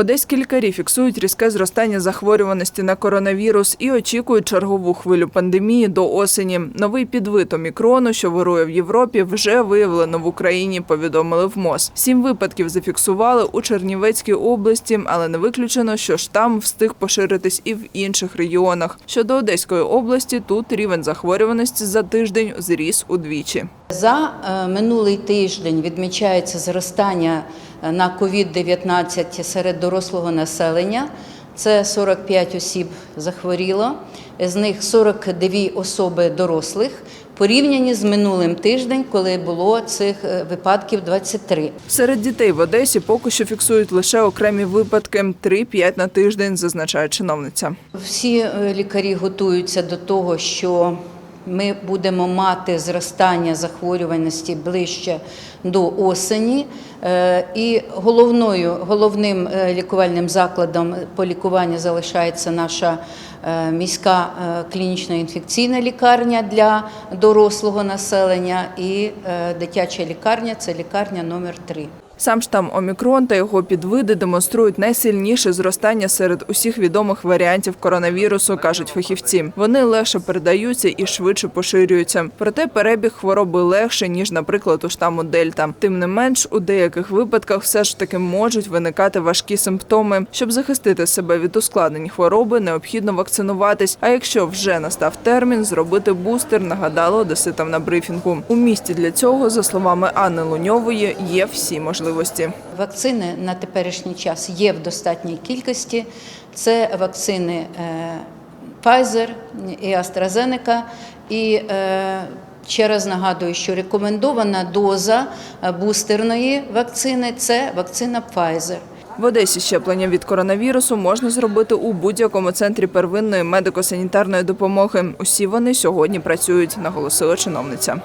Одеські лікарі фіксують різке зростання захворюваності на коронавірус і очікують чергову хвилю пандемії до осені. Новий підвид омікрону, що вирує в Європі, вже виявлено в Україні. Повідомили в МОЗ. Сім випадків зафіксували у Чернівецькій області, але не виключено, що штам встиг поширитись і в інших регіонах. Щодо Одеської області, тут рівень захворюваності за тиждень зріс удвічі. За е, минулий тиждень відмічається зростання е, на COVID-19 серед дорослого населення. Це 45 осіб захворіло, з них 42 особи дорослих, порівняні з минулим тиждень, коли було цих е, випадків 23. Серед дітей в Одесі поки що фіксують лише окремі випадки 3-5 на тиждень, зазначає чиновниця. Всі лікарі готуються до того, що ми будемо мати зростання захворюваності ближче до осені. Е, І головною, головним е, лікувальним закладом по лікуванню залишається наша е, міська клінічна інфекційна лікарня для дорослого населення і дитяча лікарня це лікарня номер 3. Сам штам Омікрон та його підвиди демонструють найсильніше зростання серед усіх відомих варіантів коронавірусу, кажуть фахівці. Вони легше передаються і швидше поширюються. Проте перебіг хвороби легше ніж, наприклад, у штаму Дельта. Тим не менш, у деяких випадках все ж таки можуть виникати важкі симптоми. Щоб захистити себе від ускладнень хвороби, необхідно вакцинуватись. А якщо вже настав термін, зробити бустер, нагадали одеситам на брифінгу. У місті для цього, за словами Анни Луньової, є всі можливості. Вакцини на теперішній час є в достатній кількості. Це вакцини е, Pfizer і AstraZeneca. І е, ще раз нагадую, що рекомендована доза е, бустерної вакцини це вакцина Pfizer. В Одесі щеплення від коронавірусу можна зробити у будь-якому центрі первинної медико-санітарної допомоги. Усі вони сьогодні працюють, наголосила чиновниця.